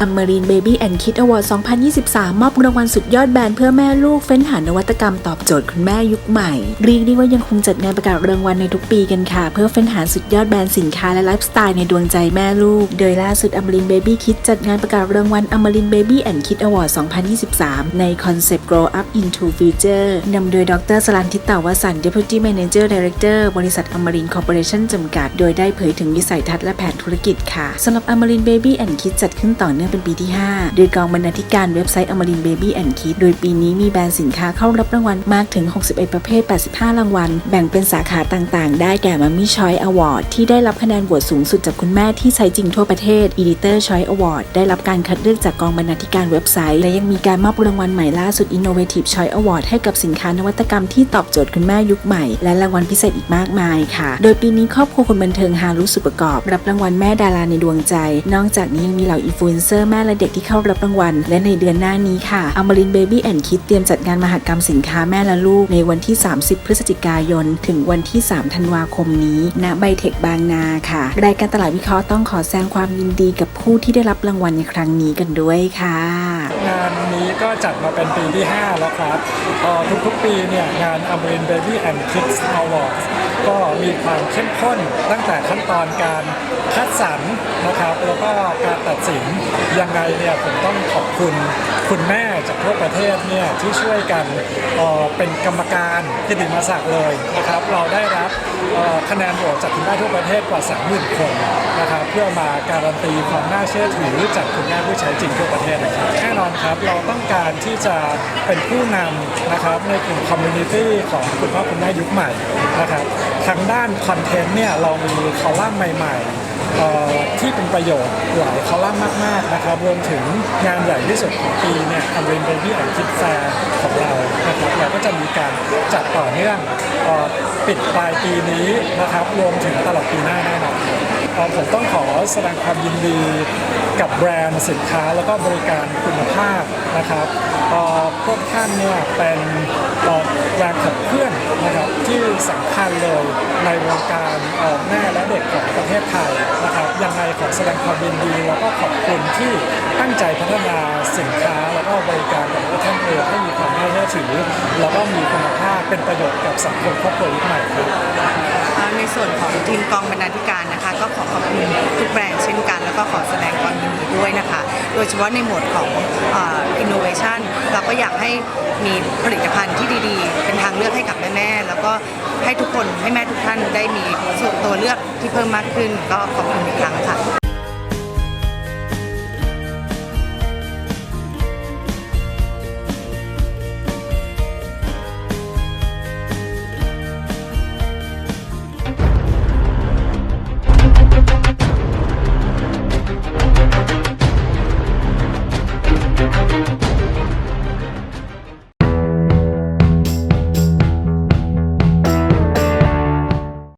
อมมารินเบบี้แอนด์คิดอวอร์ด 2023 มอบรางวัลสุดยอดแบรนด์เพื่อแม่ลูกเฟ้นหานวัตกรรมตอบโจทย์คุณแม่ยุคใหม่ เรียกได้ว่ายังคงจัดงานประกาศรางวัลในทุกปีกันค่ะ เพื่อเฟ้นหาสุดยอดแบรนด์สินค้าและไลฟ์สไตล์ในดวงใจแม่ลูก โดยล่าสุดอมมารินเบบี้คิดจัดงานประกาศรางวัลอมมารินเบบี้แอนด์คิดอวอร์ด 2023 ในคอนเซปต์ Grow Up into Future นำโดยดรสลันทิตตาวสันต์ Deputy Manager Director บริษัทอมมารินคอร์ปอเรชั่นจำกัด โดยได้เผยถึงวิสัยทัศน์และแผนธุรกิจค่ะสำหรับอมรินเบบี้แอนด์คิดจัดขึ้นต่อเนื่องเป็นปีที่ 5 โดยกองบรรณาธิการเว็บไซต์อมรินเบบี้แอนด์คิดโดยปีนี้มีแบรนด์สินค้าเข้ารับรางวัลมากถึง 61 ประเภท 85 รางวัล แบ่งเป็นสาขาต่างๆ ได้แก่มัมมี่ชอยอวอร์ดที่ได้รับคะแนนโหวตสูงสุดจากคุณแม่ที่ใช้จริงทั่วประเทศ Editor Choice Award ได้รับการคัดเลือกจากกองบรรณาธิการเว็บไซต์ และยังมีการมอบรางวัลใหม่ล่าสุด Innovative Choice Award ให้กับสินค้านวัตกรรมที่ตอบโจทย์คุณแม่ยุคใหม่ และรางวัลพิเศษอีกมากมายค่ะ โดยปีนี้ครอบครัวคนบันเทิงฮารุสุประกอบ รับรางวัลแม่ดาราในดวงใจ นอกจากนี้ยังมีเหล่าอินฟลูเอนเซอร์แม่และเด็กที่เข้ารับรางวัล และในเดือนหน้านี้ค่ะอมรินเบบี้แอนด์คิดเตรียมจัดงานมหกรรมสินค้าแม่และลูกในวันที่ 30 พฤศจิกายน ถึงวันที่ 3 ธันวาคมนี้ ณ ไบเทคบางนาค่ะ รายการตลาดวิเคราะห์ต้องขอแสดงความยินดีกับผู้ที่ได้รับรางวัลในครั้งนี้กันด้วยค่ะ งานนี้ก็จัดมาเป็นปีที่ 5 แล้วครับทุกๆปีเนี่ยงาน a m r i n Baby and Kids Awards ก็มีความเข้มข้นตั้งแต่ขั้นตอนการคัดสรรนะครับ แล้วก็การตัดสินยังไงเนี่ยผมต้องขอบคุณคุณแม่จากทั่วประเทศเนี่ยที่ช่วยกันเเป็นกรรมการกิติมศักดิ์เลยนะครับ เราได้รับคะแนนโหวตจากคุณแม่ทั่วประเทศกว่า 30,000 คนนะครับ เพื่อมาการันตีความน่าเชื่อถือจากคุณแม่ผู้ใช้จริงทั่วประเทศนะครับแน่นอนครับเราต้องการที่จะเป็นผู้นำนะครับในกลุ่มคอมมูนิตี้ของคุณพ่อคุณแม่ยุคใหม่นะครับทางด้านคอนเทนต์เนี่ยเรามีคอลัมน์ใหม่ๆที่เป็นประโยชน์หลายคอลัมน์มากๆนะครับรวมถึงงานใหญ่ที่สุดของปีเนี่ยอัมรินเบบี้แอนคิดแฟร์ของเรานะครับเราก็จะมีการจัดต่อเนื่องปิดปลายปีนี้นะครับรวมถึงตลอดปีหน้า ผมต้องขอแสดงความยินดีกับแบรนด์สินค้าแล้วก็บริการคุณภาพนะครับพวกท่านเนี่ยเป็นเอ่อแรงขับเคลื่อนนะครับที่สำคัญเลยในวงการเอ่อแม่และเด็กของประเทศไทยนะครับยังไงขอแสดงความยินดี แล้วก็ขอบคุณที่ตั้งใจพัฒนาสินค้าแล้วก็บริการของพวกท่านเองให้มีความน่าเชื่อถือ แล้วก็มีคุณภาพเป็นประโยชน์กับสังคมครอบครัวยุคใหม่ครับ แล้วในส่วนของทีมกองบรรณาธิการนะคะ ก็ขอขอบคุณทุกแบรนด์เช่นกัน แล้วก็ขอแสดงความยินดีด้วยนะคะ โดยเฉพาะในหมวดของอินโนเวชันเราก็อยากให้มีผลิตภัณฑ์ที่ดีๆ เป็นทางเลือกให้กับแม่ๆแล้วก็ให้ทุกคนให้แม่ทุกท่านได้มีส่วนตัวเลือกที่เพิ่มมากขึ้น ก็ขอบคุณอีกครั้งค่ะ